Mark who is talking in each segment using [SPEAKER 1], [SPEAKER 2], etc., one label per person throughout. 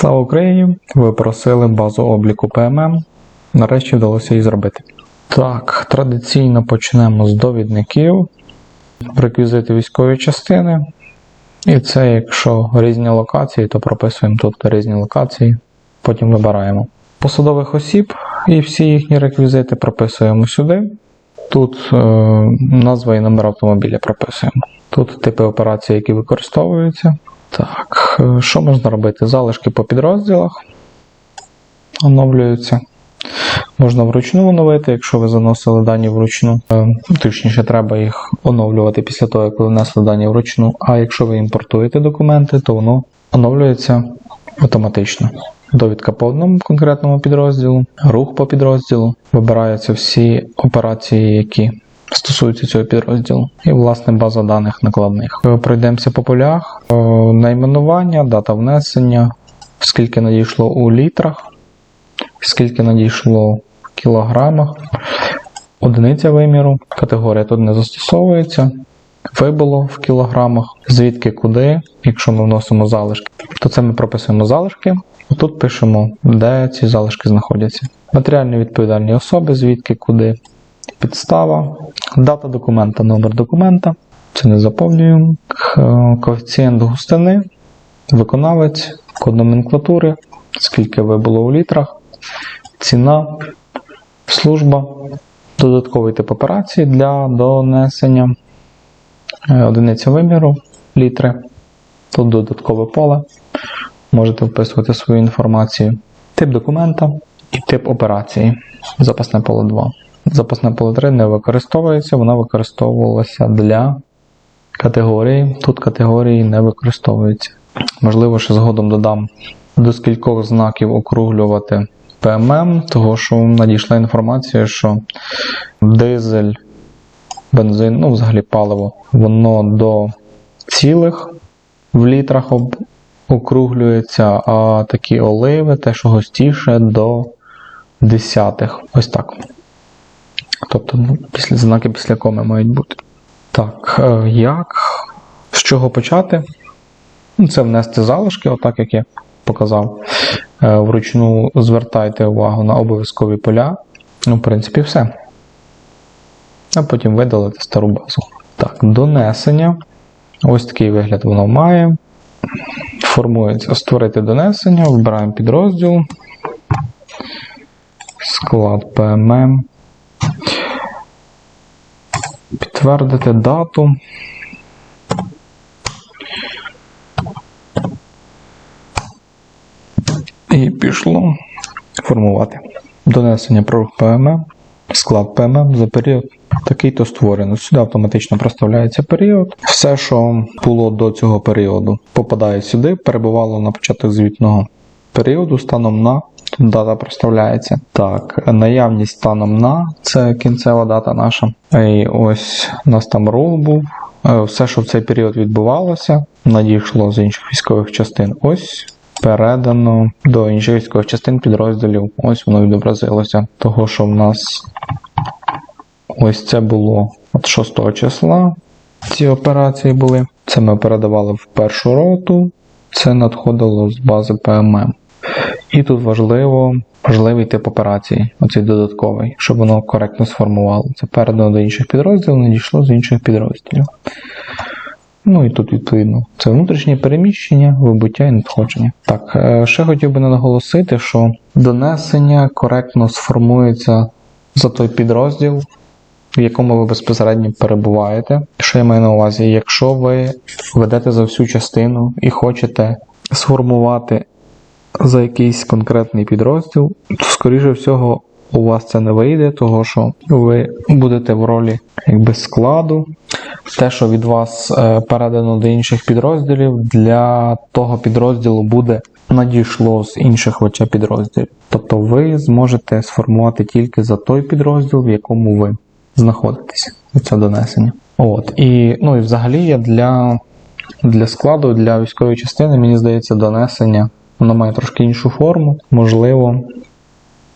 [SPEAKER 1] Слава Україні! Ви просили базу обліку ПММ. Нарешті вдалося її зробити. Так, традиційно почнемо з довідників, реквізити військової частини. І це, якщо різні локації, то прописуємо тут різні локації, потім вибираємо. Посадових осіб і всі їхні реквізити прописуємо сюди. Тут е, назва і номер автомобіля прописуємо. Тут типи операцій, які використовуються. Так, е, що можна робити? Залишки по підрозділах оновлюються. Можна вручну оновити, якщо ви заносили дані вручну. Е, Точніше, треба їх оновлювати після того, як ви внесли дані вручну. А якщо ви імпортуєте документи, то воно оновлюється автоматично. Довідка по одному конкретному підрозділу, рух по підрозділу. Вибираються всі операції, які стосуються цього підрозділу. І, власне, база даних накладних. Е, Пройдемося по полях. Е, Найменування, дата внесення, скільки надійшло у літрах, скільки надійшло в кілограмах, одиниця виміру, категорія тут не застосовується. Вибуло в кілограмах, звідки куди, якщо ми вносимо залишки, то це ми прописуємо залишки. Тут пишемо, де ці залишки знаходяться. Матеріально відповідальні особи, звідки куди, підстава, дата документа, номер документа. Це не заповнюємо. Коефіцієнт густини, виконавець, код номенклатури, скільки вибуло у літрах, ціна, служба, додатковий тип операції для донесення, е, одиниця виміру, літри, тут додаткове поле. Можете вписувати свою інформацію, тип документа і тип операції. Запасне поле 2. Запасне поле 3 не використовується, вона використовувалася для категорії. Тут категорії не використовуються. Можливо, ще згодом додам до скількох знаків округлювати ПММ, того що надійшла інформація, що дизель, бензин, ну взагалі паливо, воно до цілих в літрах об- округлюється, а такі оливи, те, що густіше, до десятих. Ось так. Тобто ну, після знаки після коми мають бути. Так, е, як? З чого почати? Ну, Це внести залишки, отак як я показав. Е, Вручну звертайте увагу на обов'язкові поля. Ну, в принципі, все. А потім видалити стару базу. Так, донесення. Ось такий вигляд воно має. Формується створити донесення, вибираємо підрозділ. Склад ПММ. Підтвердити дату. І пішло формувати. Донесення про ПММ, склад ПММ за період такий-то створено. Сюди автоматично проставляється період. Все, що було до цього періоду, попадає сюди, перебувало на початок звітного періоду станом на. Дата проставляється. Так, наявність станом на це кінцева дата наша. І ось у нас там рух був. Е, Все, що в цей період відбувалося, надійшло з інших військових частин. Ось передано до інших військових частин підрозділів. Ось воно відобразилося. Того, що в нас ось це було от 6 числа. Ці операції були. Це ми передавали в першу роту. Це надходило з бази ПММ. І тут важливо, важливий тип операції, оцей додатковий, щоб воно коректно сформувало. Це передано до інших підрозділів, надійшло з інших підрозділів. Ну і тут, відповідно, це внутрішнє переміщення, вибуття і надходження. Так, е, ще хотів би наголосити, що донесення коректно сформується за той підрозділ, в якому ви безпосередньо перебуваєте. Що я маю на увазі? Якщо ви ведете за всю частину і хочете сформувати за якийсь конкретний підрозділ, то, скоріше всього, у вас це не вийде, того що ви будете в ролі якби складу. Те, що від вас е, передано до інших підрозділів, для того підрозділу буде надійшло з інших ВЧ підрозділів. Тобто ви зможете сформувати тільки за той підрозділ, в якому ви знаходитесь. Це донесення. От. І, ну, і взагалі я для, для складу, для військової частини, мені здається, донесення воно має трошки іншу форму. Можливо,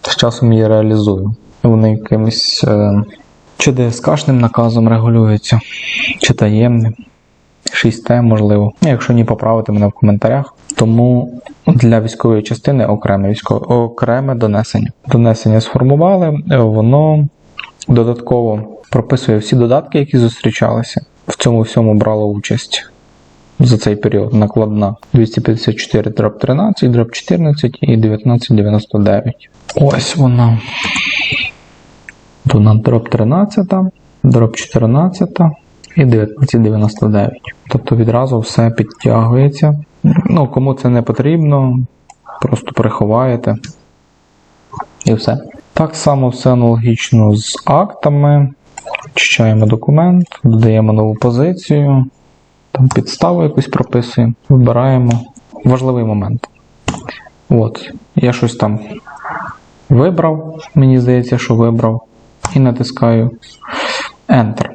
[SPEAKER 1] з часом її реалізую. Вони якимось е, чи ДСКшним наказом регулюються, чи таємним. 6Т, можливо. Якщо ні, поправити мене в коментарях. Тому для військової частини окреме військове, окреме донесення. Донесення сформували, воно додатково прописує всі додатки, які зустрічалися. В цьому всьому брало участь за цей період накладна 254 дроб 13, дроб 14 і 1999. Ось вона. Вона дроб 13, дроб 14 і 1999. Тобто відразу все підтягується. Ну, кому це не потрібно, просто приховаєте. І все. Так само все аналогічно з актами. Очищаємо документ, додаємо нову позицію, там підставу якусь прописуємо, вибираємо важливий момент. От, я щось там вибрав, мені здається, що вибрав, і натискаю Enter.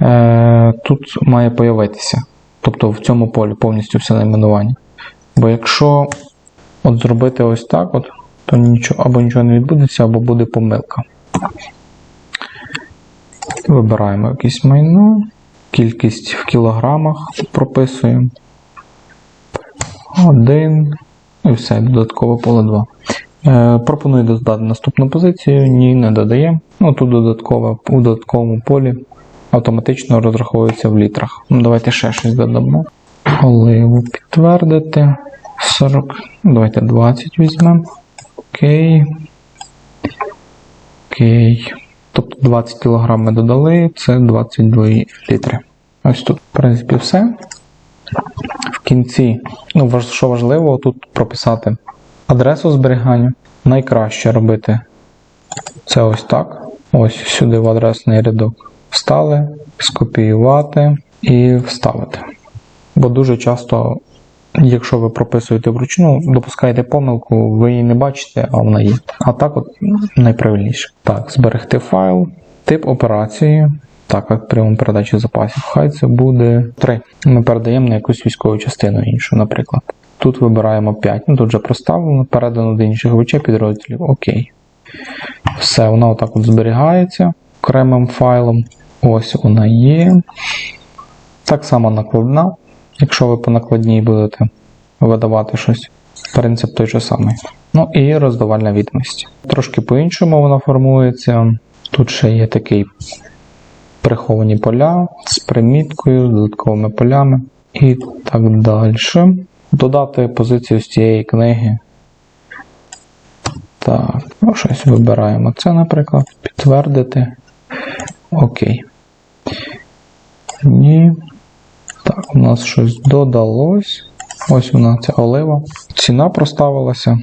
[SPEAKER 1] Е, Тут має появитися. Тобто в цьому полі повністю все найменування. Бо якщо от зробити ось так, от, то нічого, або нічого не відбудеться, або буде помилка. Вибираємо якесь майно, кількість в кілограмах прописуємо. Один. І все, додаткове поле 2. Е, пропоную додати наступну позицію. Ні, не додаємо. Ну, тут додатково, у додатковому полі автоматично розраховується в літрах. Ну, давайте ще щось додамо. Оливу підтвердити. 40. Давайте 20 візьмемо. Окей. Окей. Тобто 20 кг ми додали, це 22 літри. Ось тут, в принципі, все. В кінці, ну, що важливо, тут прописати адресу зберігання. Найкраще робити це ось так. Ось сюди в адресний рядок встали, скопіювати і вставити. Бо дуже часто, якщо ви прописуєте вручну, допускаєте помилку, ви її не бачите, а вона є. А так от найправильніше. Так, зберегти файл, тип операції. Так, як пряму передачу запасів. Хай це буде 3. Ми передаємо на якусь військову частину іншу, наприклад. Тут вибираємо 5. Ну тут вже проставлено, передано до інших ВЧ підрозділів. Окей. Все, вона отак от зберігається окремим файлом. Ось вона є. Так само накладна. Якщо ви по накладній будете видавати щось, принцип той же самий. Ну і роздавальна відомість. Трошки по-іншому вона формується. Тут ще є такий приховані поля з приміткою, з додатковими полями і так далі. Додати позицію з цієї книги. Так, ну щось вибираємо це, наприклад, підтвердити. Окей. Ні. Так, у нас щось додалось. Ось вона, ця олива. Ціна проставилася.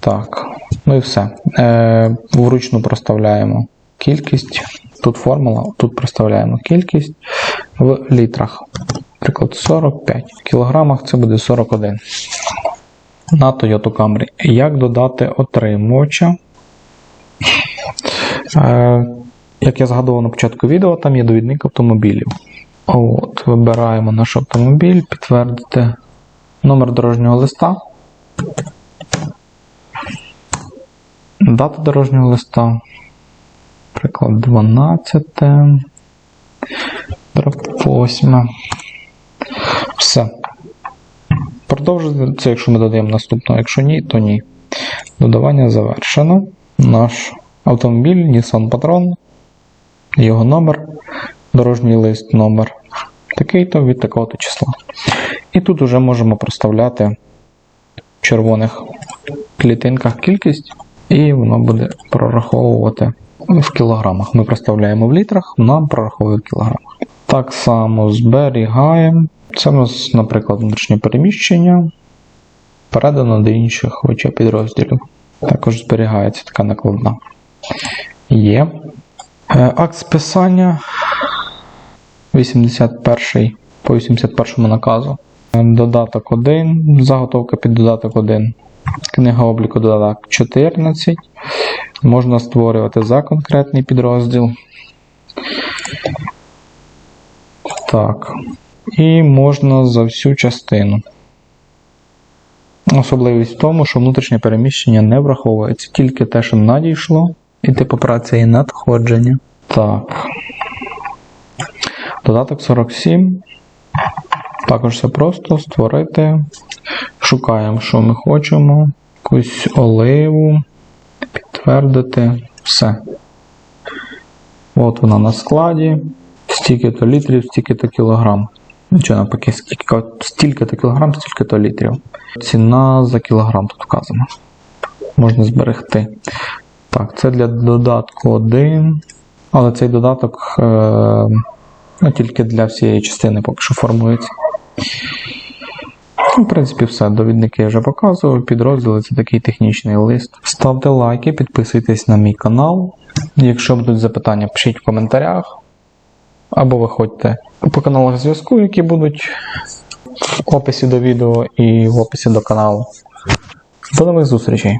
[SPEAKER 1] Так, ну і все. Е, вручну проставляємо кількість. Тут формула, тут проставляємо кількість в літрах. Наприклад, 45. В кілограмах це буде 41. На Toyota Camry. Як додати отримувача? Е, як я згадував на початку відео, там є довідник автомобілів. От, Вибираємо наш автомобіль, підтвердити номер дорожнього листа. Дата дорожнього листа. Приклад 12. 8. Все. Продовжити це, якщо ми додаємо наступного, якщо ні, то ні. Додавання завершено. Наш автомобіль Nissan Patron, його номер, дорожній лист, номер такий-то від такого-то числа. І тут вже можемо проставляти в червоних клітинках кількість, і воно буде прораховувати в кілограмах. Ми проставляємо в літрах, нам прораховує в кілограмах. Так само зберігаємо. Це у нас, наприклад, внутрішнє переміщення. Передано до інших ВЧ підрозділів. Також зберігається така накладна. Є. Е, Акт списання 81 по 81 наказу. Е, Додаток 1, заготовка під додаток 1. Книга обліку додаток 14. Можна створювати за конкретний підрозділ. Так. І можна за всю частину. Особливість в тому, що внутрішнє переміщення не враховується, тільки те, що надійшло, і тип операції надходження. Так. Додаток 47. Також все просто створити. Шукаємо, що ми хочемо. Якусь оливу, підтвердити. Все. От вона на складі. Стільки-то літрів, стільки-то кілограм. Нічого навпаки, стільки-то кілограм, стільки-то літрів. Ціна за кілограм тут вказана. Можна зберегти. Так, це для додатку 1. Але цей додаток е, ну, тільки для всієї частини поки що формується. Ну, В принципі, все. Довідники я вже показував. Підрозділи це такий технічний лист. Ставте лайки, підписуйтесь на мій канал. Якщо будуть запитання, пишіть в коментарях. Або виходьте по каналах зв'язку, які будуть в описі до відео і в описі до каналу. До нових зустрічей!